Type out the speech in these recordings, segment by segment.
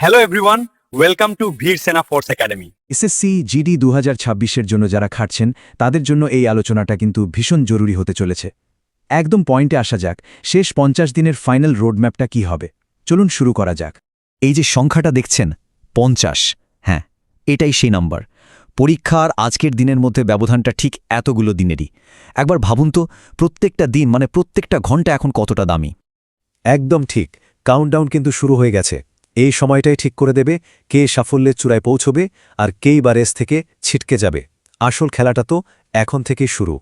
Hello everyone welcome to Veer Sena force academy SSC GD দু হাজার জন্য যারা খাটছেন, তাদের জন্য এই আলোচনাটা কিন্তু ভীষণ জরুরি হতে চলেছে। একদম পয়েন্টে আসা যাক, শেষ পঞ্চাশ দিনের ফাইনাল রোডম্যাপটা কি হবে। চলুন শুরু করা যাক। এই যে সংখ্যাটা দেখছেন, পঞ্চাশ হ্যাঁ এটাই সেই নাম্বার। পরীক্ষার আজকের দিনের মধ্যে ব্যবধানটা ঠিক এতগুলো দিনেরই। একবার ভাবুন তো, প্রত্যেকটা দিন মানে প্রত্যেকটা ঘণ্টা এখন কতটা দামি। একদম ঠিক কাউন্টডাউন কিন্তু শুরু হয়ে গেছে। এই সময়টাই ঠিক করে দেবে কে সাফল্যের চূড়ায় পৌঁছবে আর কেই বা রেস থেকে ছিটকে যাবে। আসল খেলাটা তো এখন থেকেই শুরু।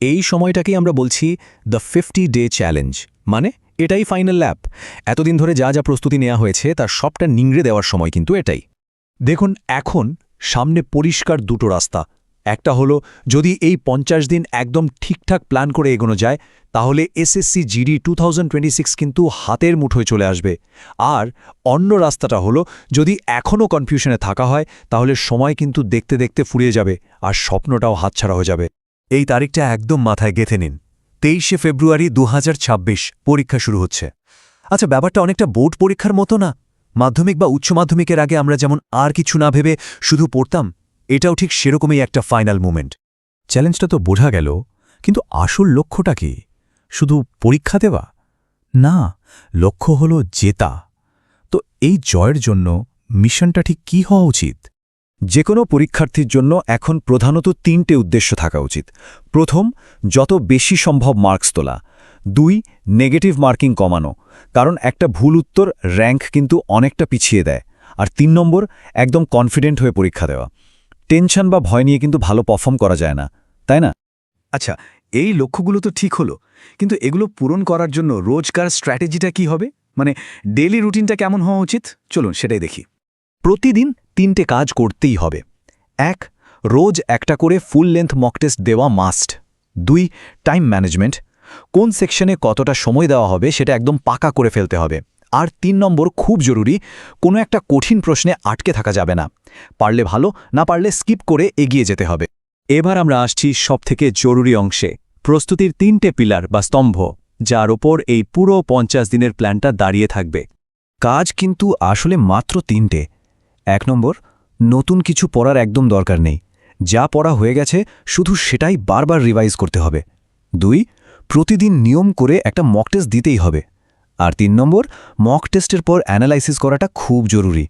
এই সময়টাকেই আমরা বলছি দ্য ফিফটি ডে চ্যালেঞ্জ মানে এটাই ফাইনাল ল্যাপ এতদিন ধরে যা যা প্রস্তুতি নেওয়া হয়েছে, তার সবটা নিংড়ে দেওয়ার সময় কিন্তু এটাই। দেখুন, এখন সামনে পরিষ্কার দুটো রাস্তা একটা হলো, যদি এই পঞ্চাশ দিন একদম ঠিকঠাক প্ল্যান করে এগোনো যায়, তাহলে এসএসসি জিডি টু কিন্তু হাতের মুঠোয় চলে আসবে। আর অন্য রাস্তাটা হলো, যদি এখনও কনফিউশনে থাকা হয়, তাহলে সময় কিন্তু দেখতে দেখতে ফুরিয়ে যাবে আর স্বপ্নটাও হাতছাড়া হয়ে যাবে। এই তারিখটা একদম মাথায় গেঁথে নিন। তেইশে ফেব্রুয়ারি দু হাজার ছাব্বিশ, পরীক্ষা শুরু হচ্ছে। আচ্ছা ব্যাপারটা অনেকটা বোর্ড পরীক্ষার মতো না? মাধ্যমিক বা উচ্চ মাধ্যমিকের আগে আমরা যেমন আর কিছু না ভেবে শুধু পড়তাম এটাও ঠিক সেরকমই একটা ফাইনাল মুমেন্ট চ্যালেঞ্জটা তো বোঝা গেল, কিন্তু আসল লক্ষ্যটা কি? শুধু পরীক্ষা দেওয়া? না, লক্ষ্য হল জেতা। তো এই জয়ের জন্য মিশনটা ঠিক কি হওয়া উচিত? যে কোনো পরীক্ষার্থীর জন্য এখন প্রধানত তিনটে উদ্দেশ্য থাকা উচিত। প্রথম, যত বেশি সম্ভব মার্কস তোলা। দুই নেগেটিভ মার্কিং কমানো। কারণ একটা ভুল উত্তর র্যাঙ্ক কিন্তু অনেকটা পিছিয়ে দেয়। আর তিন নম্বর, একদম কনফিডেন্ট হয়ে পরীক্ষা দেওয়া। টেনশন বা ভয় নিয়ে কিন্তু ভালো পারফর্ম করা যায় না, তাই না? আচ্ছা এই লক্ষ্যগুলো তো ঠিক হলো, কিন্তু এগুলো পূরণ করার জন্য রোজকার স্ট্র্যাটেজিটা কি হবে? মানে ডেলি রুটিনটা কেমন হওয়া উচিত? চলুন সেটাই দেখি। প্রতিদিন তিনটে কাজ করতেই হবে। এক, রোজ একটা করে ফুল লেন্থ মক টেস্ট দেওয়া মাস্ট দুই টাইম ম্যানেজমেন্ট কোন সেকশনে কতটা সময় দেওয়া হবে সেটা একদম পাকা করে ফেলতে হবে। আর তিন নম্বর খুব জরুরি, কোনো একটা কঠিন প্রশ্নে আটকে থাকা যাবে না। পারলে ভালো, না পারলে স্কিপ করে এগিয়ে যেতে হবে। এবার আমরা আসছি সবথেকে জরুরি অংশে, প্রস্তুতির তিনটে পিলার বা স্তম্ভ, যার ওপর এই পুরো পঞ্চাশ দিনের প্ল্যানটা দাঁড়িয়ে থাকবে। কাজ কিন্তু আসলে মাত্র তিনটে। এক নম্বর, নতুন কিছু পড়ার একদম দরকার নেই। যা পড়া হয়ে গেছে, শুধু সেটাই বারবার রিভাইজ করতে হবে। দুই, প্রতিদিন নিয়ম করে একটা মক টেস্ট দিতেই হবে। আর তিন নম্বর মক টেস্টের পর অ্যানালাইসিস করাটা খুব জরুরি।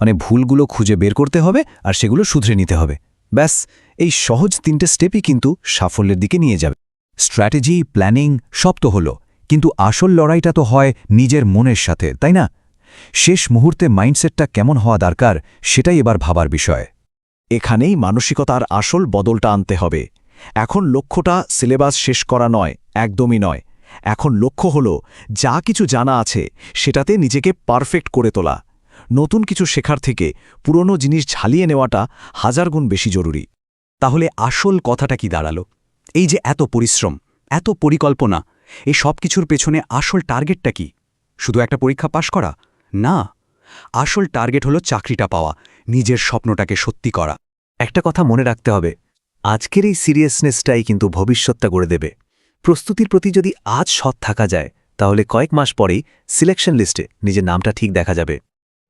মানে ভুলগুলো খুঁজে বের করতে হবে আর সেগুলো শুধরে নিতে হবে। ব্যাস, এই সহজ তিনটে স্টেপই কিন্তু সাফল্যের দিকে নিয়ে যাবে। স্ট্র্যাটেজি প্ল্যানিং সব তো হলো। কিন্তু আসল লড়াইটা তো হয় নিজের মনের সাথে, তাই না? শেষ মুহূর্তে মাইন্ডসেটটা কেমন হওয়া দরকার, সেটাই এবার ভাবার বিষয়। এখানেই মানসিকতার আসল বদলটা আনতে হবে। এখন লক্ষ্যটা সিলেবাস শেষ করা নয়, একদমই নয়। এখন লক্ষ্য হল, যা কিছু জানা আছে, সেটাতে নিজেকে পারফেক্ট করে তোলা। নতুন কিছু শেখার থেকে পুরনো জিনিস ঝালিয়ে নেওয়াটা হাজার গুণ বেশি জরুরি। তাহলে আসল কথাটা কি দাঁড়াল? এই যে এত পরিশ্রম, এত পরিকল্পনা, এই সব কিছুর পেছনে আসল টার্গেটটা কি? শুধু একটা পরীক্ষা পাশ করা? না। আসল টার্গেট হলো চাকরিটা পাওয়া, নিজের স্বপ্নটাকে সত্যি করা। একটা কথা মনে রাখতে হবে, আজকের এই সিরিয়াসনেসটাই কিন্তু ভবিষ্যৎটা গড়ে দেবে। প্রস্তুতির প্রতি যদি আজ সৎ থাকা যায় তাহলে কয়েক মাস পরেই সিলেকশন লিস্টে নিজের নামটা ঠিক দেখা যাবে।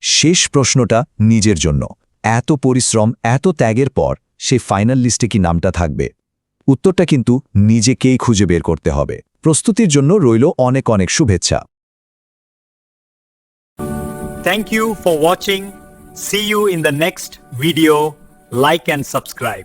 শেষ প্রশ্নটা নিজের জন্য। এত পরিশ্রম এত ত্যাগের পর সে ফাইনাল লিস্টে কি নামটা থাকবে? উত্তরটা কিন্তু নিজেকেই খুঁজে বের করতে হবে। প্রস্তুতির জন্য রইল অনেক অনেক শুভেচ্ছা। Thank you for watching see you in the next video like and subscribe